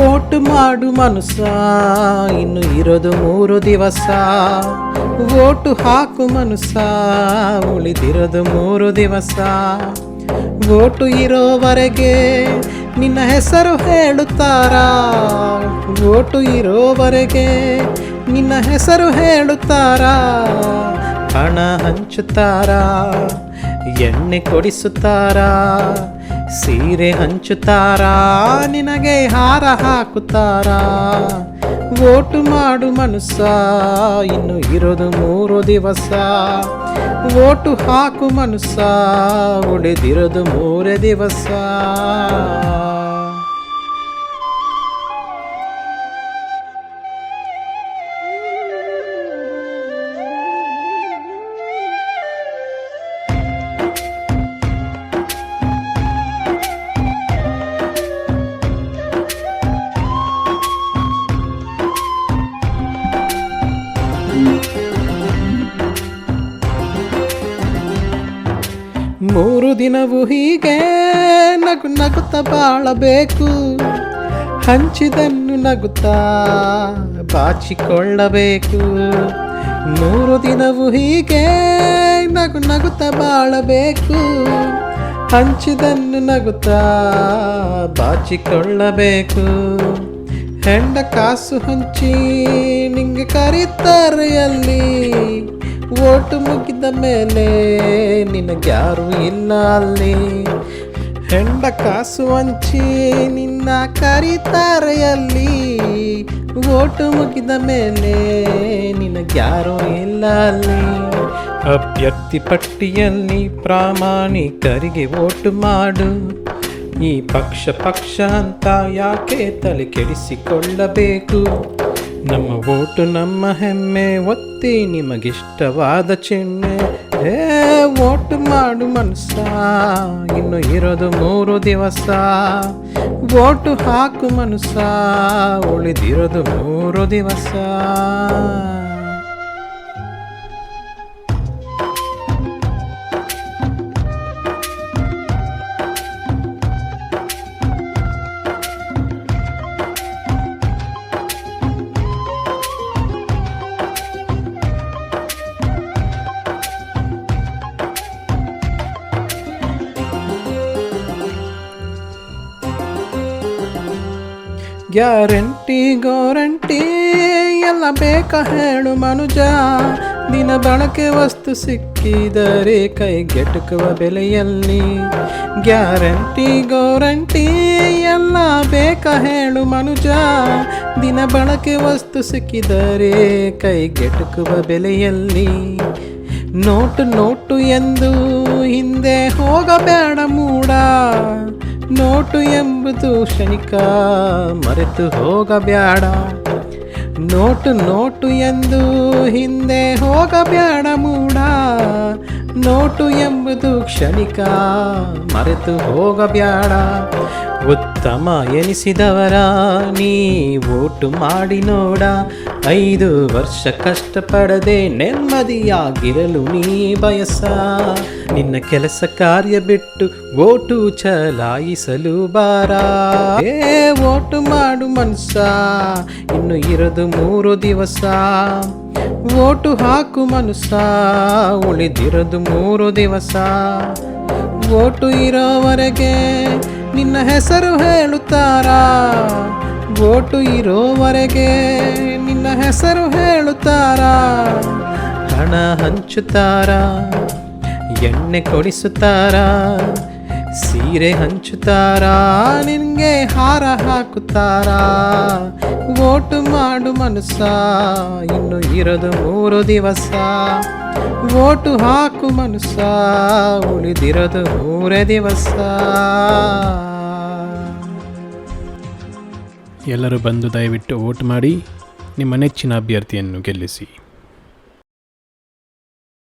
ಮಾಡು ಮನುಸ ಇನ್ನು ಇರೋದು ಮೂರು ದಿವಸ. ಓಟು ಹಾಕು ಮನುಸ ಉಳಿದಿರೋದು ಮೂರು ದಿವಸ. ಓಟು ಇರೋವರೆಗೆ ನಿನ್ನ ಹೆಸರು ಹೇಳುತ್ತಾರ? ಓಟು ಇರೋವರೆಗೆ ನಿನ್ನ ಹೆಸರು ಹೇಳುತ್ತಾರ? ಹಣ ಹಂಚುತ್ತಾರ? ಎಣ್ಣೆ ಕೊಡಿಸುತ್ತಾರಾ? ಸೀರೆ ಹಂಚುತ್ತಾರಾ? ನಿನಗೆ ಹಾರ ಹಾಕುತ್ತಾರಾ? ಓಟು ಮಾಡು ಮನುಸ ಇನ್ನು ಇರೋದು ಮೂರು ದಿವಸ. ಓಟು ಹಾಕು ಮನುಸ ಉಳಿದಿರೋದು ಮೂರೇ ದಿವಸ. ದಿನವೂ ಹೀಗೆ ನಗು ನಗುತ್ತ ಬಾಳಬೇಕು. ಹಂಚಿದನ್ನು ನಗುತ್ತಾ ಬಾಚಿಕೊಳ್ಳಬೇಕು. ಮೂರು ದಿನವೂ ಹೀಗೆ ನಗು ನಗುತ್ತ ಬಾಳಬೇಕು. ಹಂಚಿದನ್ನು ನಗುತ್ತಾ ಬಾಚಿಕೊಳ್ಳಬೇಕು. ಹೆಂಡ ಕಾಸು ಹಂಚಿ ನಿಂಗೆ ಕರೀತಾರೆ ಅಲ್ಲಿ. ಓಟು ಮುಗಿದ ಮೇಲೆ ನಿನಗ್ಯಾರು ಇಲ್ಲ ಅಲ್ಲಿ. ಹೆಂಡ ಕಾಸು ಹಂಚಿ ನಿನ್ನ ಕರೀತಾರೆ ಅಲ್ಲಿ. ಓಟು ಮುಗಿದ ಮೇಲೆ ನಿನಗ್ಯಾರು ಇಲ್ಲ ಅಲ್ಲಿ. ಅಭ್ಯರ್ಥಿ ಪಟ್ಟಿಯಲ್ಲಿ ಪ್ರಾಮಾಣಿಕರಿಗೆ ಓಟು ಮಾಡು. ಈ ಪಕ್ಷ ಪಕ್ಷ ಅಂತ ಯಾಕೆ ತಲೆ ಕೆಡಿಸಿಕೊಳ್ಳಬೇಕು? ನಮ್ಮ ಓಟು ನಮ್ಮ ಹೆಮ್ಮೆ, ಒತ್ತಿ ನಿಮಗಿಷ್ಟವಾದ ಚಿಹ್ನೆ ಏ ಓಟು ಮಾಡು ಮನಸ್ಸ, ಇನ್ನು ಇರೋದು ಮೂರು ದಿವಸ. ಓಟು ಹಾಕು ಮನಸ್ಸ, ಉಳಿದಿರೋದು ಮೂರು ದಿವಸ. ಗ್ಯಾರಂಟಿ ಗೋರಂಟಿ ಎಲ್ಲ ಬೇಕ ಹೇಳು ಮನುಜ. ದಿನ ಬಳಕೆ ವಸ್ತು ಸಿಕ್ಕಿದರೆ ಕೈಗೆಟುಕುವ ಬೆಲೆಯಲ್ಲಿ. ಗ್ಯಾರಂಟಿ ಗೋರಂಟಿ ಎಲ್ಲ ಬೇಕ ಹೇಳು ಮನುಜ. ದಿನ ಬಳಕೆ ವಸ್ತು ಸಿಕ್ಕಿದರೆ ಕೈಗೆಟುಕುವ ಬೆಲೆಯಲ್ಲಿ. ನೋಟು ನೋಟು ಎಂದು ಹಿಂದೆ ಹೋಗಬೇಡ ಮೂಡ. ನೋಟು ಎಂಬುದು ಕ್ಷಣಿಕ ಮರೆತು ಹೋಗಬ್ಯಾಡ. ನೋಟು ನೋಟು ಎಂದು ಹಿಂದೆ ಹೋಗಬ್ಯಾಡ ಮೂಡ. ನೋಟು ಎಂಬುದು ಕ್ಷಣಿಕ, ಮರೆತು ಹೋಗಬ್ಯಾಡ. ಉತ್ತಮ ಎನಿಸಿದವರ, ನೀ ಓಟು ಮಾಡಿ ನೋಡ. ಐದು ವರ್ಷ ಕಷ್ಟಪಡದೆ ನೆಮ್ಮದಿಯಾಗಿರಲು ನೀ ಬಯಸ. ನಿನ್ನ ಕೆಲಸ ಕಾರ್ಯ ಬಿಟ್ಟು ಓಟು ಚಲಾಯಿಸಲು ಬಾರ. ಏ, ಓಟು ಮಾಡು ಮನ್ಸ ಇನ್ನು ಇರದು ಮೂರು ದಿವಸ. ಓಟು ಹಾಕು ಮನುಸಾ ಉಳಿದಿರೋದು ಮೂರು ದಿವಸ. ಓಟು ಇರೋವರೆಗೆ ನಿನ್ನ ಹೆಸರು ಹೇಳುತ್ತಾರಾ? ಓಟು ಇರೋವರೆಗೆ ನಿನ್ನ ಹೆಸರು ಹೇಳುತ್ತಾರ? ಹಣ ಹಂಚುತ್ತಾರ? ಎಣ್ಣೆ ಕೊಡಿಸುತ್ತಾರ? ಸೀರೆ ಹಂಚುತ್ತಾರ? ನಿನಗೆ ಹಾರ ಹಾಕುತ್ತಾರ? ಓಟು ಮಾಡು ಮನಸ್ಸ, ಇನ್ನು ಇರೋದು ಮೂರು ದಿವಸ. ಓಟು ಹಾಕು ಮನಸ್ಸ, ಉಳಿದಿರೋದು ಮೂರೇ ದಿವಸ. ಎಲ್ಲರೂ ಬಂದು ದಯವಿಟ್ಟು ವೋಟ್ ಮಾಡಿ ನಿಮ್ಮ ನೆಚ್ಚಿನ ಅಭ್ಯರ್ಥಿಯನ್ನು ಗೆಲ್ಲಿಸಿ.